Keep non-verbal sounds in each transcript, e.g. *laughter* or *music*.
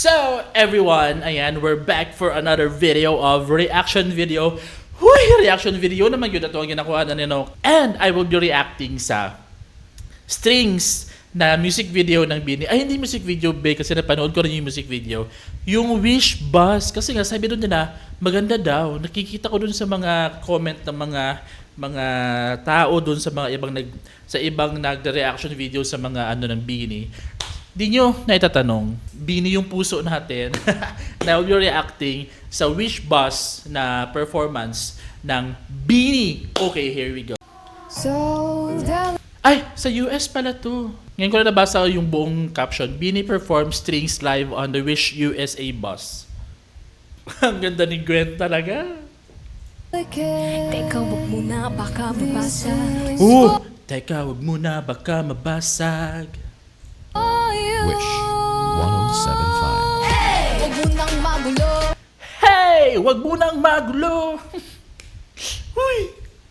So, everyone, ayan, we're back for another video of reaction video. Huy, reaction video naman yun na ito ang ginakuha na nino. And I will be reacting sa strings na music video ng Bini. Ay, hindi music video, be, kasi napanood ko rin yung music video. Yung Wish Bus, kasi nga sabi doon nila, maganda daw. Nakikita ko doon sa mga comment ng mga mga tao doon sa mga ibang nag sa ibang nagre-reaction video sa mga ano ng Bini. Di nyo naitatanong, Bini yung puso natin *laughs* na we'll be reacting sa Wish Bus na performance ng Bini. Okay, here we go. So down Ay, sa US pala to. Ngayon ko na nabasa yung buong caption. Bini performs strings live on the Wish USA bus. *laughs* Ang ganda ni Gwen talaga. Teka, wag muna, baka mabasag. Oh, teka, wag muna baka mabasag. Wish 1075. Wag munang magulo. Hey, wag mo nang magulo. Huy.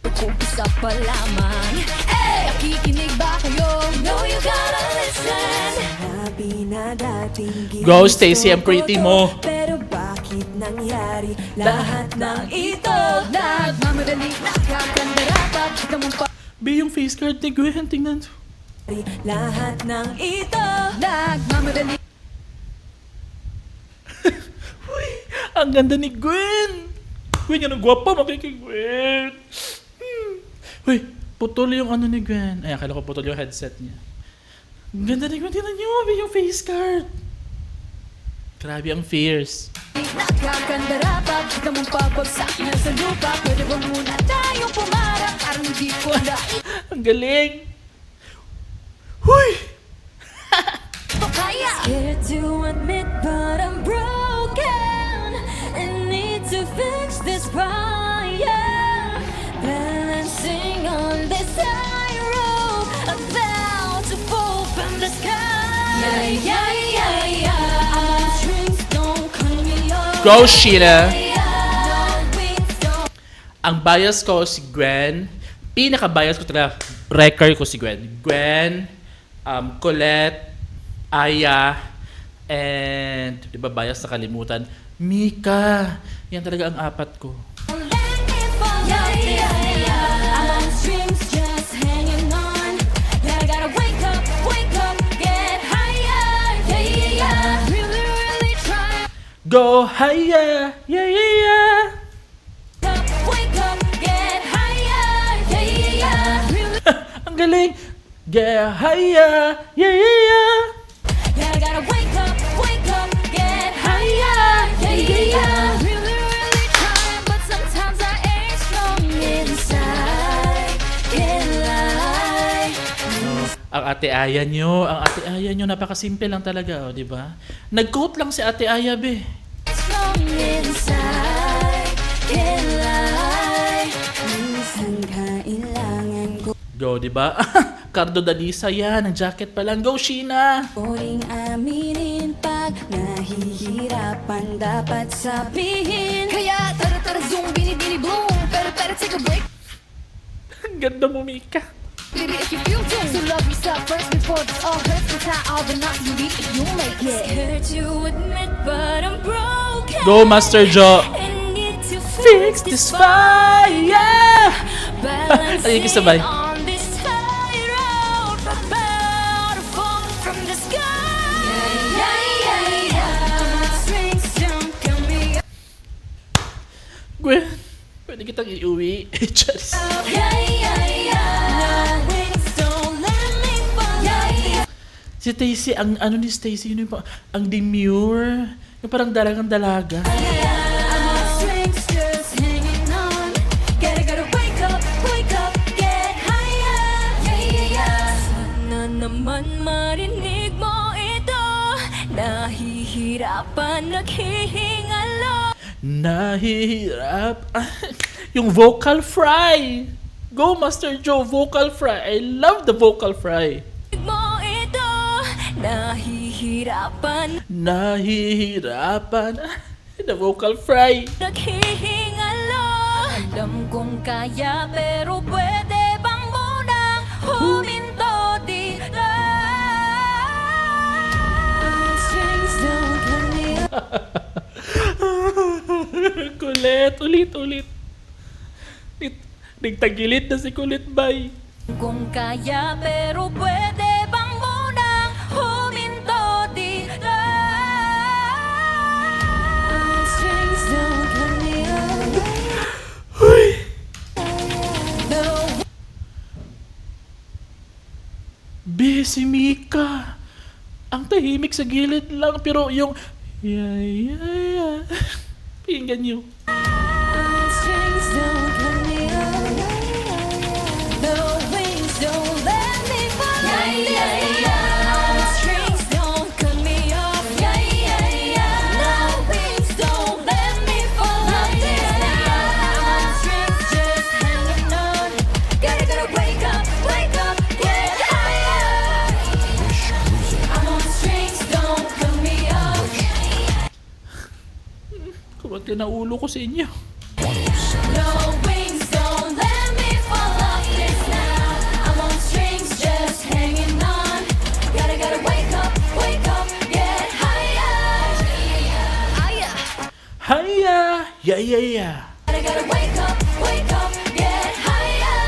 Kumpisa pa lamang. Hey! Nakikinig ba kayo? No, you gotta listen. Sabi na dating Go, Stacey, ang pretty mo. Pero bakit nangyari lahat ng ito? Nagmamadali, nakakandarapat. Kita mo pa. Be yung face card ni Gwen, tingnan. Lahat ng ito Nagmamadali. *laughs* Huy, ang ganda ni Gwen. Gwen, yan ang gwapa, makikigwen. Hmm. Huy, putol yung ano ni Gwen. Ay, akala ko putol yung headset niya. Ang ganda ni Gwen, tingnan niyo, yung face card. Grabe ang fierce. Nakakandarapat. Kita mo pabagsak na sa lupa. Pwede ba muna tayong pumarap? Parang hindi ko na *laughs* Ang galing. Huy! kaya. Scared to admit but I'm broken And need to fix this fire Balancing on this high road About to fall from the sky Yeah, yeah, yeah, yeah My strings don't cut me off Go, Sheena! Ang bias ko si Gwen. Pinaka-bias ko talaga, record ko si Gwen. Gwen, um, Colette, Aya, and, di ba bias na kalimutan? Mika. Yan talaga ang apat ko. Yeah, yeah, yeah strings just hanging on gotta wake up, wake up, get higher Yeah, yeah, Really, really try Go higher! Yeah, yeah! Get higher! Yeah, yeah, yeah! yeah, I gotta wake up, wake up, get higher. Yeah, yeah, yeah. Really, really trying, but sometimes I ain't strong inside. Can't lie. Ang ate Aya nyo, ang ate Aya nyo, napakasimple lang talaga, oh, di ba? Nag-quote lang si ate Aya, be. Strong inside. Can't lie. Minsan kailangan ko Go, di ba? *laughs* Cardo Dalisa yan, ang jacket pa lang. Go, Sheena! ko ring aminin pag nahihirapan dapat sabihin. Kaya tara tara zoom, bini bini bloom. Pero pero take a break. Ang ganda mo, Mika. Baby, if you feel doomed. So love yourself first before this all hurts. Cause how all the knots you leave if you make it. Scared to admit, but I'm broken. Go, Master Jo! And need to Fix this fire! Ay, ikisabay. on Gwen, pwede kitang iuwi. *laughs* Charis. Si Stacy, ang ano ni Stacy, yun yung ang demure. Yung parang dalagang dalaga. Naman marinig mo ito. Nahihirapan, naghihingalo. Nahihirap. *laughs* yung vocal fry. Go, Master Joe, vocal fry. I love the vocal fry. Mo ito. Nahihirapan, Nahihirapan. *laughs* The vocal fry. naghihingalo. Alam kong kaya pero pwede bang munang huminto dito? *laughs* Strings don't ulit, ulit. Nit- Nagtagilid na si Kulit Bay. Kung kaya pero pwede bang munang huminto dito No Be, si Mika. Ang tahimik sa gilid lang, pero yung... Yeah, yeah, yeah. Pakinggan nyo. Kumagka na ulo ko sa inyo. No wings, don't let me fall off this now. I'm on strings, just hanging on. Gotta, gotta wake up, wake up, get higher. Higher. Haya! Yeah, yeah, yeah. Gotta, gotta wake up, wake up, get higher.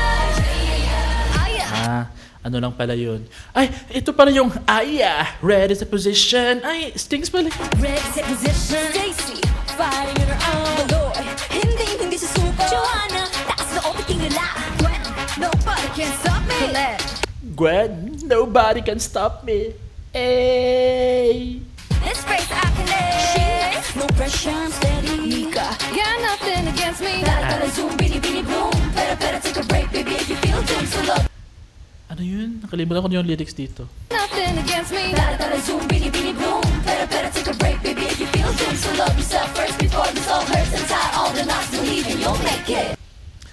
Higher. Ah, ano lang pala yun? Ay, ito pala yung Aya! Red is a position. Ay, stings pala. Red set position. Stacy, fighting in her own. Lord, hindi, hindi si Super. Joanna, taas na opiting nila. Gwen, nobody can stop me. Colette. Gwen, nobody can stop me. Hey! This face I can live. No pressure, I'm steady. Mika. Got nothing against me. Gotta, gotta zoom, bitty, bitty, boom. Better, better take a break, baby, if you feel doomed. So love. Ano yun? Nakalimutan ko na yung lyrics dito. Nothing against me. Gotta, gotta zoom, bitty, bitty, boom. Better, better take a break, baby, So love yourself first before this all hurts and tie all the knots. Believe in you'll make it.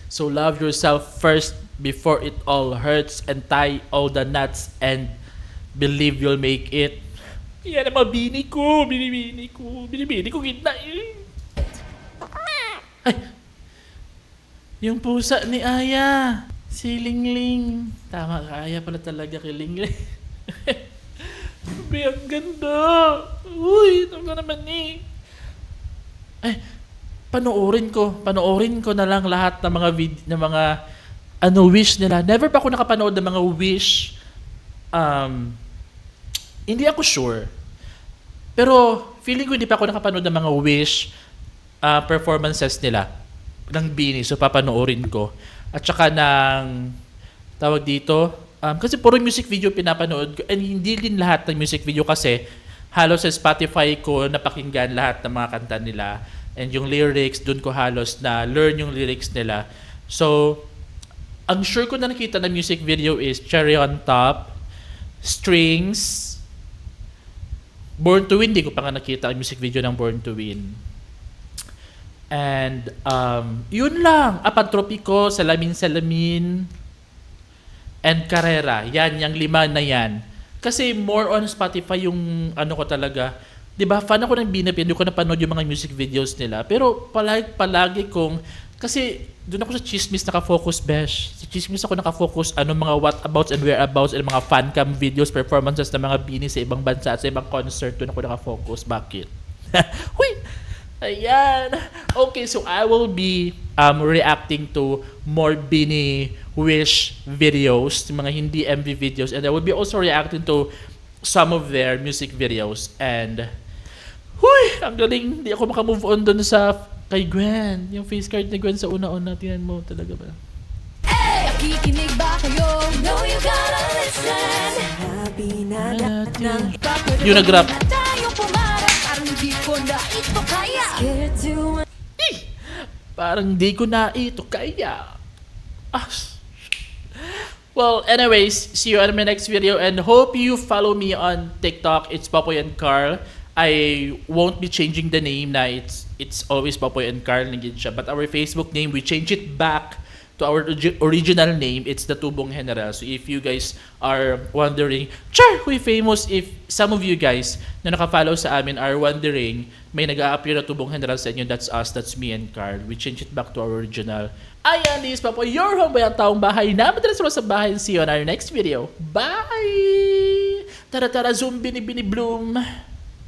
So love yourself first before it all hurts and tie all the knots and believe you'll make it. Yan ang mga bini ko, binibini ko, binibini ko gitna. eh. Ay! Yung pusa ni Aya. Si Lingling. Tama Aya pala talaga kay Lingling. *laughs* Be, ang ganda. Uy, ito ka naman eh. Ay, panoorin ko, panoorin ko na lang lahat ng mga vid- ng mga ano wish nila. Never pa ako nakapanood ng mga wish. Um, hindi ako sure. Pero feeling ko hindi pa ako nakapanood ng mga wish uh, performances nila ng Bini. So papanoorin ko. At saka ng tawag dito, um, kasi puro music video pinapanood ko. And hindi din lahat ng music video kasi halos sa Spotify ko napakinggan lahat ng mga kanta nila. And yung lyrics, dun ko halos na learn yung lyrics nila. So, ang sure ko na nakita na music video is Cherry on Top, Strings, Born to Win. Di ko pa nga nakita ang music video ng Born to Win. And, um, yun lang. Apantropiko, Salamin Salamin, and Carrera. Yan, yung lima na yan. Kasi more on Spotify yung ano ko talaga. 'Di ba? Fan ako ng Binap, hindi ko napanood yung mga music videos nila. Pero palagi palagi kong kasi doon ako sa chismis nakafocus besh. Sa chismis ako nakafocus ano mga whatabouts and whereabouts and mga fan cam videos, performances ng mga bini sa ibang bansa at sa ibang concert doon ako nakafocus. Bakit? *laughs* Huy! Ayan. Okay, so I will be um, reacting to more Bini Wish videos, mga hindi MV videos, and I will be also reacting to some of their music videos. And, huy, ang galing. Hindi ako makamove on dun sa kay Gwen. Yung face card ni Gwen sa una-una. Tingnan mo talaga ba? Hey, nakikinig ba kayo? Know you gotta listen. Natin. Yung nag-rap. Na tayong pumarap, parang hindi ko na ito kaya. Scared to Parang di ko na ito kaya. Ah. Well, anyways, see you on my next video and hope you follow me on TikTok. It's Popoy and Carl. I won't be changing the name na it's it's always Popoy and Carl naging siya. But our Facebook name, we change it back to our origi- original name. It's the Tubong General. So if you guys are wondering, Char, we famous if some of you guys na nakafollow sa amin are wondering, may nag-a-appear na Tubong General sa inyo. That's us, that's me and Carl. We change it back to our original. Ayan, this is Popoy, your home by ang taong bahay na madalas sa bahay. See you on our next video. Bye! Tara tara, zoom, bini bini bloom.